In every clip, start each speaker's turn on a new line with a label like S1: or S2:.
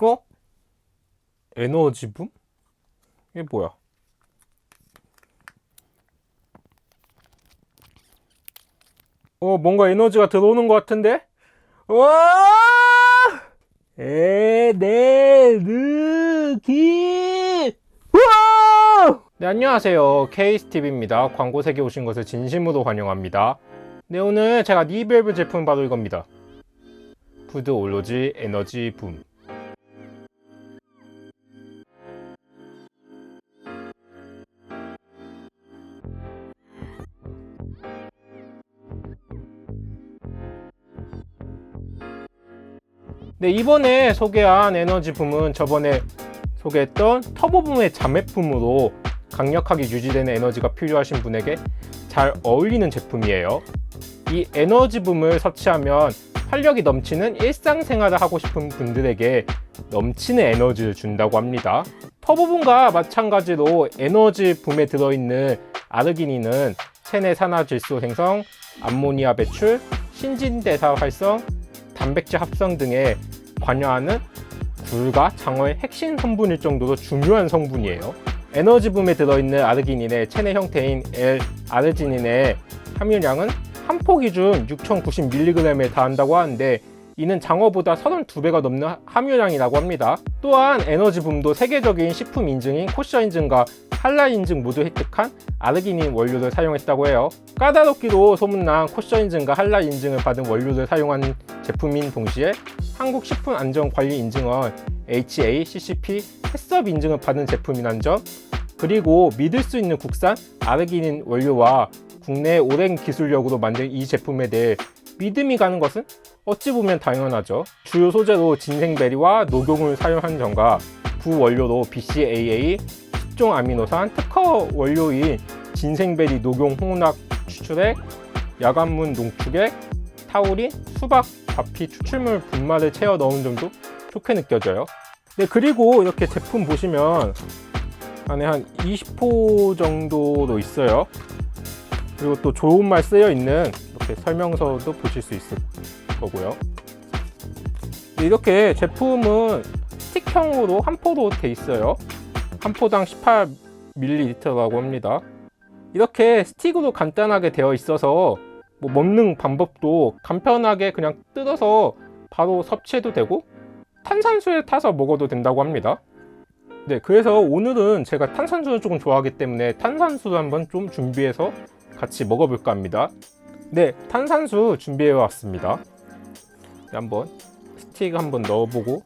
S1: 어? 에너지붐? 이게 뭐야? 어, 뭔가 에너지가 들어오는 것 같은데? 와! 에네르기! 와! 네, 안녕하세요. 케이스티비입니다. 광고색에 오신 것을 진심으로 환영합니다. 네, 오늘 제가 리뷰해볼 제품은 바로 이겁니다. 푸드 올로지 에너지 붐. 네, 이번에 소개한 에너지 붐은 저번에 소개했던 터보 붐의 자매품으로 강력하게 유지되는 에너지가 필요하신 분에게 잘 어울리는 제품이에요. 이 에너지 붐을 섭취하면 활력이 넘치는 일상생활을 하고 싶은 분들에게 넘치는 에너지를 준다고 합니다. 터보붐과 마찬가지로 에너지 붐에 들어있는 아르기닌은 체내 산화질소 생성, 암모니아 배출, 신진대사 활성, 단백질 합성 등에 관여하는 굴과 장어의 핵심 성분일 정도로 중요한 성분이에요. 에너지붐에 들어있는 아르기닌의 체내 형태인 L-아르지닌의 함유량은 한 포 기준 6,090mg에 달한다고 하는데 이는 장어보다 32배가 넘는 함유량이라고 합니다. 또한 에너지붐도 세계적인 식품 인증인 코셔 인증과 한라 인증 모두 획득한 아르기닌 원료를 사용했다고 해요. 까다롭기로 소문난 코셔 인증과 한라 인증을 받은 원료를 사용한 제품인 동시에 한국식품안전관리인증원 HACCP 해썹 인증을 받은 제품이란 점 그리고 믿을 수 있는 국산 아르기닌 원료와 국내 오랜 기술력으로 만든 이 제품에 대해 믿음이 가는 것은 어찌 보면 당연하죠. 주요 소재로 진생베리와 녹용을 사용한 점과 부원료로 BCAA, 식종 아미노산, 특허 원료인 진생베리 녹용 홍합 추출액, 야간문 농축액, 타우린, 수박, 과피 추출물 분말을 채워 넣은 점도 좋게 느껴져요. 네, 그리고 이렇게 제품 보시면 안에 한 20호 정도로 있어요. 그리고 또 좋은 말 쓰여 있는 이렇게 설명서도 보실 수 있을 거고요. 네, 이렇게 제품은 스틱형으로 한 포로 돼 있어요. 한 포당 18ml라고 합니다. 이렇게 스틱으로 간단하게 되어 있어서 뭐 먹는 방법도 간편하게 그냥 뜯어서 바로 섭취해도 되고 탄산수에 타서 먹어도 된다고 합니다. 네, 그래서 오늘은 제가 탄산수를 조금 좋아하기 때문에 탄산수를 한번 좀 준비해서 같이 먹어볼까 합니다. 네, 탄산수 준비해 왔습니다. 네, 한번 스틱 한번 넣어보고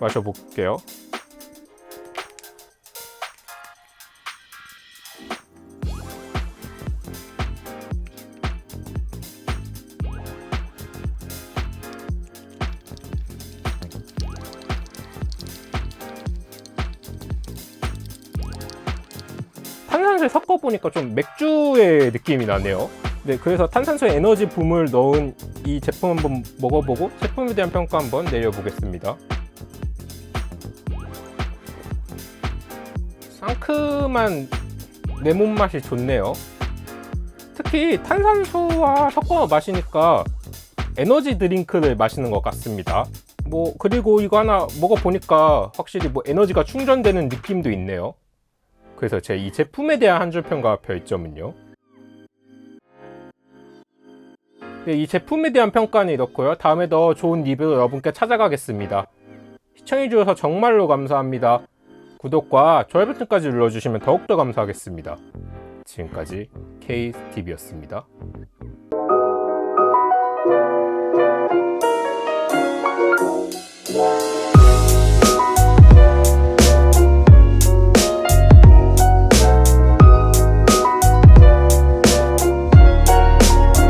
S1: 마셔볼게요. 탄산수에 섞어보니까 좀 맥주의 느낌이 나네요. 네, 그래서 탄산수에 에너지 붐을 넣은 이 제품 한번 먹어보고 제품에 대한 평가 한번 내려보겠습니다. 상큼한 레몬 맛이 좋네요. 특히 탄산수와 섞어 마시니까 에너지 드링크를 마시는 것 같습니다. 뭐 그리고 이거 하나 먹어보니까 확실히 뭐 에너지가 충전되는 느낌도 있네요. 그래서 제 이 제품에 대한 한 줄 평가 별점은요. 이 제품에 대한 평가는 이렇고요. 다음에 더 좋은 리뷰로 여러분께 찾아가겠습니다. 시청해주셔서 정말로 감사합니다. 구독과 좋아요 버튼까지 눌러주시면 더욱더 감사하겠습니다. 지금까지 KTV였습니다.